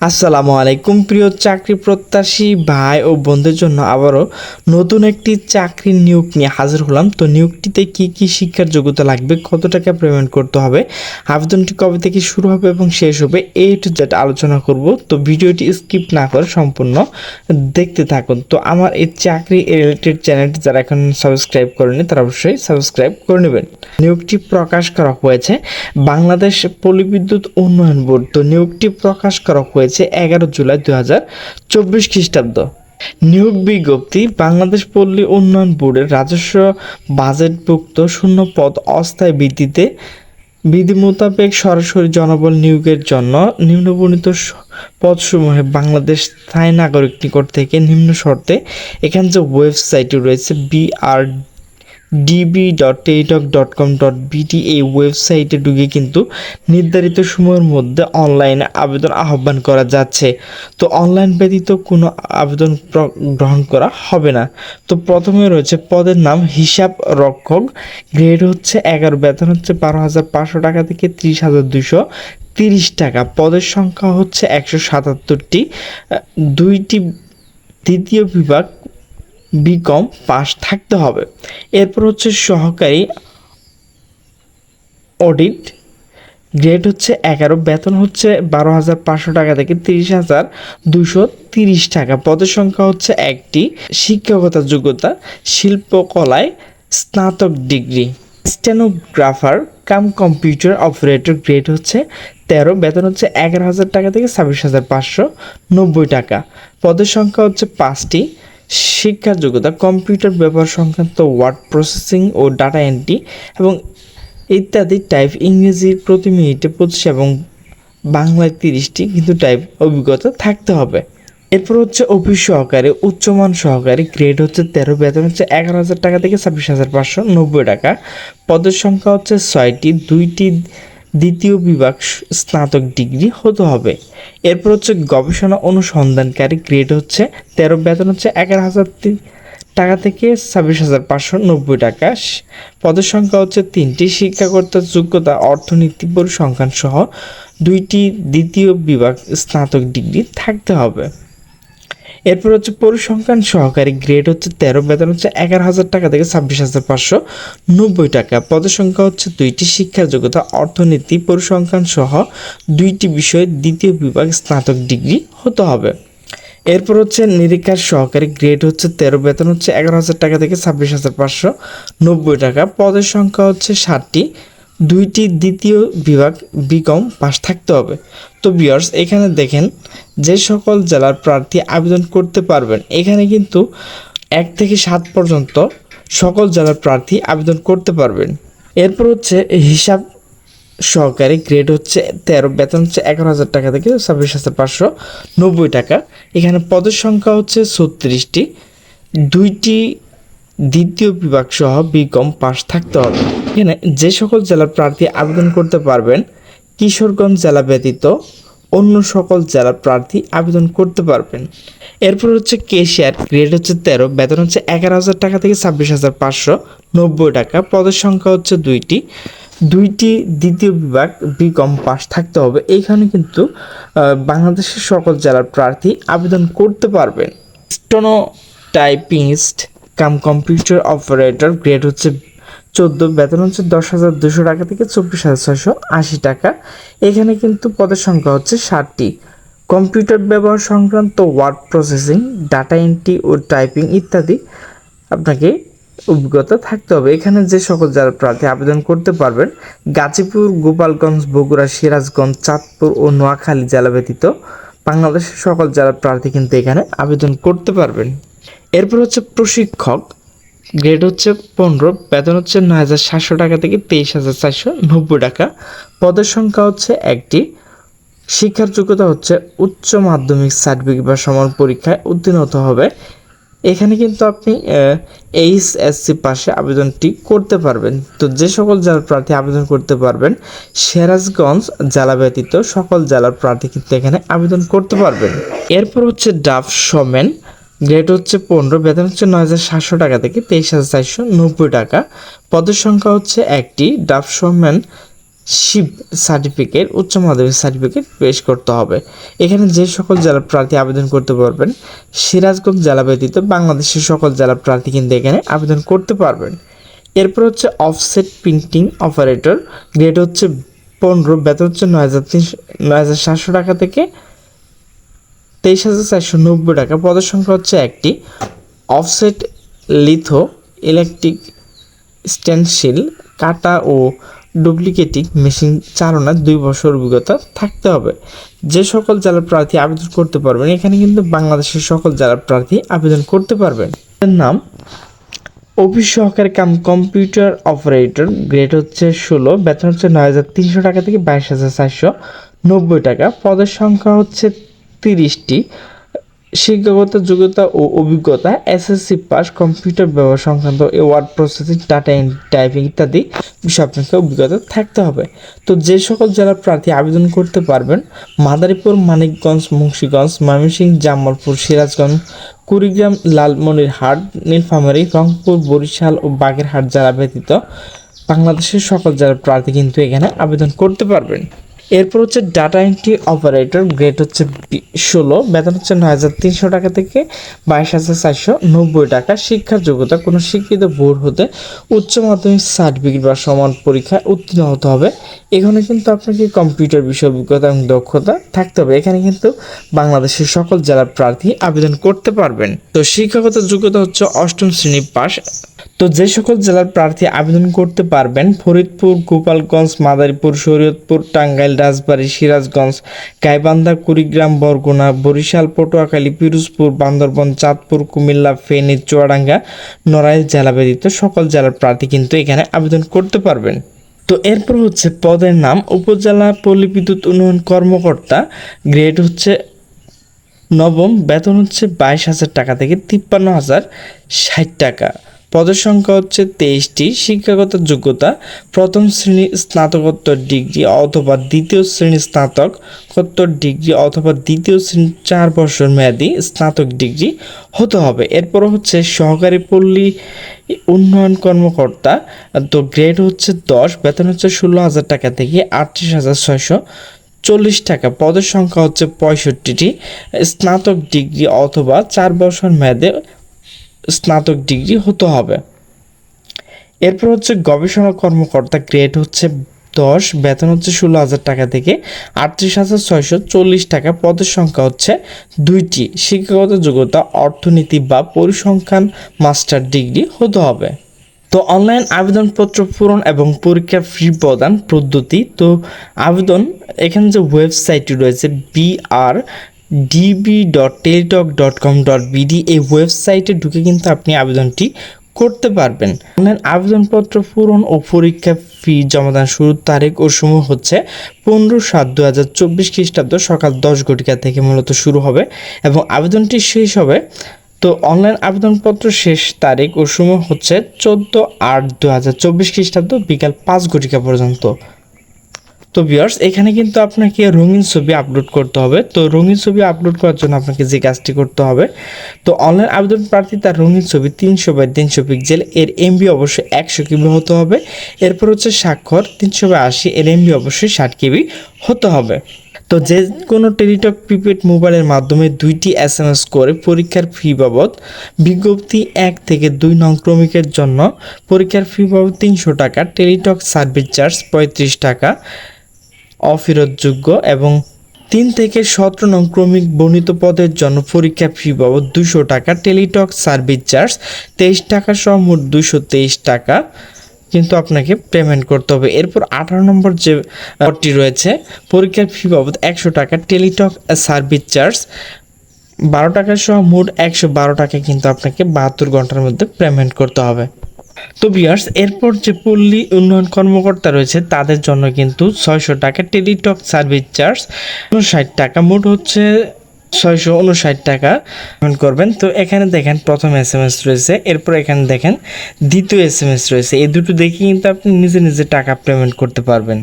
আসসালামু আলাইকুম, প্রিয় চাকরি প্রত্যাশী ভাই ও বন্ধুদের জন্য আবারও নতুন একটি চাকরির নিয়োগ নিয়ে হাজির হলাম। তো নিয়োগটিতে কি কি শিক্ষার যোগ্যতা লাগবে, কত টাকা পেমেন্ট করতে হবে, আবেদনটি কবে থেকে শুরু হবে এবং শেষ হবে, এই টু জেড আলোচনা করব। তো ভিডিওটি স্কিপ না করে সম্পূর্ণ দেখতে থাকুন। তো আমার এই চাকরি রিলেটেড চ্যানেলটি যারা এখন সাবস্ক্রাইব করেনি তারা অবশ্যই সাবস্ক্রাইব করে নেবেন। নিয়োগটি প্রকাশ করা হয়েছে বাংলাদেশ পল্লিবিদ্যুৎ উন্নয়ন বোর্ড। তো নিয়োগটি প্রকাশ করা হয়েছে এগারো জুলাই দু হাজার চব্বিশ খ্রিস্টাব্দ। নিয়োগ বিজ্ঞপ্তি, বাংলাদেশ পল্লী উন্নয়ন বোর্ডের রাজস্ব বাজেটভুক্ত শূন্য পদ অস্থায়ী ভিত্তিতে বিধি মোতাবেক সরাসরি জনবল নিয়োগের জন্য নিম্নবর্ণিত পদসমূহে বাংলাদেশ স্থায়ী নাগরিক নিকট থেকে নিম্ন শর্তে এখানে যে ওয়েবসাইটটি রয়েছে B R D B dot Teletalk dot com dot B T এই ওয়েবসাইটে ঢুকে কিন্তু নির্ধারিত সময়ের মধ্যে অনলাইনে আবেদন আহ্বান করা যাচ্ছে। তো অনলাইন ব্যতীত কোনো আবেদন গ্রহণ করা হবে না। তো প্রথমে রয়েছে পদের নাম, হিসাব রক্ষক। গ্রেড হচ্ছে এগারো, বেতন হচ্ছে বারো হাজার পাঁচশো টাকা থেকে ত্রিশ হাজার দুশো তিরিশ টাকা। পদের সংখ্যা হচ্ছে একশো সাতাত্তরটি। দুইটি দ্বিতীয় বিভাগ বিকম পাস থাকতে হবে। এরপর হচ্ছে সহকারী অডিট গ্রেড হচ্ছে এগারো, বেতন হচ্ছে বারো হাজার পাঁচশো টাকা থেকে তিরিশ হাজার দুশো তিরিশ টাকা। পদের সংখ্যা হচ্ছে একটি, শিক্ষকতা যোগ্যতা, শিল্পকলায় স্নাতক degree. Stenographer cum computer operator grade হচ্ছে তেরো, বেতন হচ্ছে এগারো হাজার টাকা থেকে ছাব্বিশ হাজার পাঁচশো নব্বই টাকা। পদের সংখ্যা হচ্ছে পাঁচটি শিক্ষার যোগ্যতা কম্পিউটার ব্যবহার সংক্রান্ত ওয়ার্ড প্রসেসিং ও ডাটা এন্ট্রি এবং ইত্যাদি টাইপ ইংরেজির প্রতি মিনিটে পঁচিশ এবং বাংলায় তিরিশটি কিন্তু টাইপ অভিজ্ঞতা থাকতে হবে। এরপর হচ্ছে অফিস সহকারী, উচ্চমান সহকারী গ্রেড হচ্ছে তেরো, বেতন হচ্ছে এগারো হাজার টাকা থেকে ছাব্বিশ হাজার পাঁচশো নব্বই টাকা। পদের সংখ্যা হচ্ছে ছয়টি, দুইটি দ্বিতীয় বিভাগ স্নাতক ডিগ্রি হতে হবে। এরপর হচ্ছে গবেষণা অনুসন্ধানকারী গ্রেড হচ্ছে তেরো, বেতন হচ্ছে এগারো হাজার টাকা থেকে ছাব্বিশ হাজার পাঁচশো নব্বই টাকা। পদের সংখ্যা হচ্ছে তিনটি শিক্ষাকর্তার যোগ্যতা, অর্থনীতি, পরিসংখ্যান সহ দুইটি দ্বিতীয় বিভাগ স্নাতক ডিগ্রি থাকতে হবে। এরপর হচ্ছে পরিসংখ্যান সহকারী গ্রেড হচ্ছে তেরো, বেতন হচ্ছে এগারো হাজার টাকা থেকে ছাব্বিশ হাজার পাঁচশো নব্বই টাকা। পদের সংখ্যা হচ্ছে দুইটি শিক্ষার যোগ্যতা, অর্থনীতি, পরিসংখ্যান সহ দুইটি বিষয়ে দ্বিতীয় বিভাগ স্নাতক ডিগ্রি হতে হবে। এরপর হচ্ছে নিরীক্ষার সহকারী গ্রেড হচ্ছে তেরো, বেতন হচ্ছে এগারো হাজার টাকা থেকে ছাব্বিশ হাজার পাঁচশো নব্বই টাকা। পদের সংখ্যা হচ্ছে ষাটটি দুইটি দ্বিতীয় বিভাগ বিকম পাস থাকতে হবে। তো বিয়ার্স এখানে দেখেন যে সকল জেলার প্রার্থী আবেদন করতে পারবেন। এখানে কিন্তু এক থেকে সাত পর্যন্ত সকল জেলার প্রার্থী আবেদন করতে পারবেন। এরপর হচ্ছে হিসাব সহকারী গ্রেড হচ্ছে তেরো, বেতন হচ্ছে এগারো হাজার টাকা থেকে ছাব্বিশ হাজার পাঁচশো নব্বই টাকা। এখানে পদের সংখ্যা হচ্ছে ছত্রিশটি। দুইটি দ্বিতীয় বিভাগ সহ বিকম পাস থাকতে হবে। এখানে যে সকল জেলার প্রার্থী আবেদন করতে পারবেন, কিশোরগঞ্জ জেলা ব্যতীত অন্য সকল জেলার প্রার্থী আবেদন করতে পারবেন। এরপর হচ্ছে কেশিয়ার গ্রেড হচ্ছে তেরো, বেতন হচ্ছে এগারো হাজার টাকা থেকে ছাব্বিশ হাজার পাঁচশো নব্বই টাকা, পদের সংখ্যা হচ্ছে দুইটি। দুইটি দ্বিতীয় বিভাগ বিকম পাস থাকতে হবে। এইখানে কিন্তু বাংলাদেশের সকল জেলার প্রার্থী আবেদন করতে পারবেন। Steno typist cum computer operator grade হচ্ছে চোদ্দ বেতন হচ্ছে দশ হাজার দুশো টাকা থেকে চব্বিশ হাজার ছয়শো আশি টাকা। এখানে কিন্তু পদের সংখ্যা হচ্ছে ষাটটি। কম্পিউটার ব্যবহার সংক্রান্ত ওয়ার্ড প্রসেসিং, ডাটা এন্ট্রি ও টাইপিং ইত্যাদি আপনাকে অভিজ্ঞতা থাকতে হবে। এখানে যে সকল যারা প্রার্থী আবেদন করতে পারবেন, গাজীপুর, গোপালগঞ্জ, বগুড়া, সিরাজগঞ্জ, চাঁদপুর ও নোয়াখালী জেলা ব্যতীত বাংলাদেশের সকল জেলার প্রার্থী কিন্তু এখানে আবেদন করতে পারবেন। এরপর হচ্ছে প্রশিক্ষক। গ্রেড হচ্ছে পনেরো, বেতন হচ্ছে নয় হাজার সাতশো টাকা থেকে তেইশ হাজার চারশো নব্বই টাকা। পদের সংখ্যা হচ্ছে একটি। শিক্ষার যোগ্যতা হচ্ছে উচ্চ মাধ্যমিক সার্টিফিকেট বা সমান পরীক্ষায় উত্তীর্ণ হতে হবে। এখানে কিন্তু আপনি এইচ এইচএসসি পাশে আবেদনটি করতে পারবেন। তো যে সকল জেলার প্রার্থী আবেদন করতে পারবেন, সিরাজগঞ্জ জেলা ব্যতীত সকল জেলার প্রার্থী কিন্তু এখানে আবেদন করতে পারবেন। এরপর হচ্ছে ডাফ সমেন। গ্রেড হচ্ছে পনেরো, বেতন হচ্ছে নয় হাজার সাতশো টাকা থেকে তেইশ হাজার চারশো নব্বই টাকা। পদের সংখ্যা হচ্ছে একটি। ডাফ সমেন শিব সার্টিফিকেট উচ্চ মাধ্যমিক সার্টিফিকেট পেশ করতে হবে। এখানে যে সকল জেলা প্রার্থী আবেদন করতে পারবেন, সিরাজগঞ্জ জেলা ব্যতীত বাংলাদেশের সকল জেলা প্রার্থী কিন্তু এখানে আবেদন করতে পারবেন। এরপর হচ্ছে অফসেট প্রিন্টিং অপারেটর গ্রেড হচ্ছে পনেরো, বেতন হচ্ছে নয় হাজার তিনশো, নয় হাজার সাতশো টাকা থেকে তেইশ হাজার চারশো নব্বই টাকা। পদের সংখ্যা হচ্ছে একটি। অফসেট লিথো ইলেকট্রিক স্টেনসিল কাটা ও ডুপ্লিকেটিং মেশিন চালনার দুই বছর অভিজ্ঞতা থাকতে হবে। যে সকল জেলার প্রার্থী আবেদন করতে পারবেন, এখানে কিন্তু বাংলাদেশের সকল জেলার প্রার্থী আবেদন করতে পারবেন। এর নাম, অফিস সহকারী কাম কম্পিউটার অপারেটর, গ্রেড হচ্ছে ষোলো, বেতন হচ্ছে নয় হাজার তিনশো টাকা থেকে বাইশ হাজার চারশো নব্বই টাকা। পদের সংখ্যা হচ্ছে তিরিশটি শিক্ষাগত যোগ্যতা ও অভিজ্ঞতা, এসএসসি পাস, কম্পিউটার ব্যবহার সংক্রান্ত ওয়ার্ড প্রসেসিং, ডাটা টাইপিং ইত্যাদি বিষয়ে আপনাকে অভিজ্ঞতা থাকতে হবে। তো যে সকল জেলার প্রার্থী আবেদন করতে পারবেন, মাদারীপুর, মানিকগঞ্জ, মুন্সিগঞ্জ, ময়মনসিংহ, জামালপুর, সিরাজগঞ্জ, কুড়িগ্রাম, লালমনিরহাট, নীলফামারী, রংপুর, বরিশাল ও বাগেরহাট জেলা ব্যতীত বাংলাদেশের সকল জেলার প্রার্থী কিন্তু এখানে আবেদন করতে পারবেন। এরপর হচ্ছে ডাটা এন্ট্রি অপারেটর গ্রেড হচ্ছে ষোলো, বেতন হচ্ছে নয় হাজার তিনশো টাকা থেকে বাইশ হাজার চারশো নব্বই টাকা। শিক্ষার যোগ্যতা, কোনো শিক্ষিত বোর্ড হতে উচ্চ মাধ্যমিক সার্টিফিকেট বা সমান পরীক্ষায় উত্তীর্ণ হতে হবে। এখানে কিন্তু আপনাকে কম্পিউটার বিষয় অভিজ্ঞতা এবং দক্ষতা থাকতে হবে। এখানে কিন্তু বাংলাদেশের সকল জেলার প্রার্থী আবেদন করতে পারবেন। তো শিক্ষাগত যোগ্যতা হচ্ছে অষ্টম শ্রেণি পাস তো যে সকল জেলার প্রার্থী আবেদন করতে পারবেন, ফরিদপুর, গোপালগঞ্জ, মাদারীপুর, শরীয়তপুর, টাঙ্গাইল, রাজবাড়ী, সিরাজগঞ্জ, গাইবান্ধা, কুড়িগ্রাম, বরগুনা, বরিশাল, পটুয়াখালী, পিরোজপুর, বান্দরবন, চাঁদপুর, কুমিল্লা, ফেনী, চুয়াডাঙ্গা, নড়াইল, জেলা ব্যতীত সকল জেলার প্রার্থী কিন্তু এখানে আবেদন করতে পারবেন। তো এরপর হচ্ছে পদের নাম, উপজেলা পল্লী বিদ্যুৎ উন্নয়ন কর্মকর্তা, গ্রেড হচ্ছে নবম, বেতন হচ্ছে বাইশ হাজার টাকা থেকে তিপ্পান্ন হাজার ষাট টাকা। পদের সংখ্যা হচ্ছে তেইশটি, শিক্ষাগত যোগ্যতা প্রথম শ্রেণি স্নাতকোত্তর ডিগ্রি অথবা দ্বিতীয় শ্রেণি স্নাতকোত্তর ডিগ্রি অথবা দ্বিতীয় শ্রেণি চার বছর মেয়াদি স্নাতক ডিগ্রি হতে হবে। এরপর হচ্ছে সহকারী পল্লী উন্নয়ন কর্মকর্তা, তো গ্রেড হচ্ছে দশ, বেতন হচ্ছে ষোলো হাজার টাকা থেকে আটত্রিশ হাজার ছয়শো চল্লিশ টাকা। পদের সংখ্যা হচ্ছে পঁয়ষট্টিটি, স্নাতক ডিগ্রি অথবা চার বছর মেয়াদে স্নাতক ডিগ্রি হতে হবে। এরপর হচ্ছে গবেষণা কর্মকর্তা গ্রেড হচ্ছে দশ, বেতন হচ্ছে ষোলো হাজার টাকা থেকে আটত্রিশ হাজার ছয়শো চল্লিশ টাকা। পদের সংখ্যা হচ্ছে দুইটি, শিক্ষাগত যোগ্যতা, অর্থনীতি বা পরিসংখ্যান মাস্টার ডিগ্রি হতে হবে। তো অনলাইন আবেদনপত্র পূরণ এবং পরীক্ষা ফি প্রদান পদ্ধতি, তো আবেদন এখানে যে ওয়েবসাইটটি রয়েছে B R D B dot Teletalk dot com dot B D এই ওয়েবসাইটে ঢুকে কিন্তু আপনি আবেদনটি করতে পারবেন। অনলাইন আবেদনপত্র পূরণ ও পরীক্ষা ফি জমাদান শুরুর তারিখ ও সময় হচ্ছে পনেরো সাত দু হাজার চব্বিশ খ্রিস্টাব্দ সকাল দশ ঘটিকা থেকে মূলত শুরু হবে এবং আবেদনটি শেষ হবে। তো অনলাইন আবেদনপত্র শেষ তারিখ ও সময় হচ্ছে চোদ্দ আট দু হাজার চব্বিশ খ্রিস্টাব্দ বিকাল পাঁচ ঘটিকা পর্যন্ত। তো ভিউয়ার্স এখানে কিন্তু আপনাকে রঙিন ছবি আপলোড করতে হবে। তো রঙিন ছবি আপলোড করার জন্য আপনাকে যে কাজটি করতে হবে, তো অনলাইন আবেদন প্রার্থী তার রঙিন ছবি তিনশো বাই তিনশো পিক্সেল এর এমবি অবশ্যই একশো কিবি হতে হবে। এরপর হচ্ছে স্বাক্ষর, তিনশো বাই আশি, এর এমবি অবশ্যই ষাট কিবি হতে হবে। তো যে কোনো টেলিটক প্রিপেড মোবাইলের মাধ্যমে দুইটি এস এম এস করে পরীক্ষার ফি বাবদ বিজ্ঞপ্তি এক থেকে দুই নং ক্রমিকের জন্য পরীক্ষার ফি বাবদ তিনশো টাকা, টেলিটক সার্ভিস চার্জ পঁয়ত্রিশ টাকা অফেরতযোগ্য এবং তিন থেকে সতেরো নং ক্রমিক বর্ণিত পদের জন্য পরীক্ষা ফি বাবদ দুশো টাকা, টেলিটক সার্ভিস চার্জ তেইশ টাকা সহ মোট দুশো তেইশ টাকা কিন্তু আপনাকে পেমেন্ট করতে হবে। এরপর আঠারো নম্বর যে পদটি রয়েছে, পরীক্ষার ফি বাবদ একশো টাকা, টেলিটক সার্ভিস চার্জ বারো টাকা সহ মোট একশো বারো টাকা কিন্তু আপনাকে বাহাত্তর ঘণ্টার মধ্যে পেমেন্ট করতে হবে। তো বিয়ার্স এরপর যে পল্লী উন্নয়ন কর্মকর্তা রয়েছে, তাদের জন্য কিন্তু ছয়শো টাকা টেলিটক সার্ভিস চার্জ ষাট টাকা, মোট হচ্ছে ছয়শো উনষাট টাকা পেমেন্ট করবেন। তো এখানে দেখেন, প্রথম এস এম এস রয়েছে, এরপর এখানে দেখেন, দ্বিতীয় এস এম এস রয়েছে। এই দুটো দেখে কিন্তু আপনি নিজে নিজে টাকা পেমেন্ট করতে পারবেন।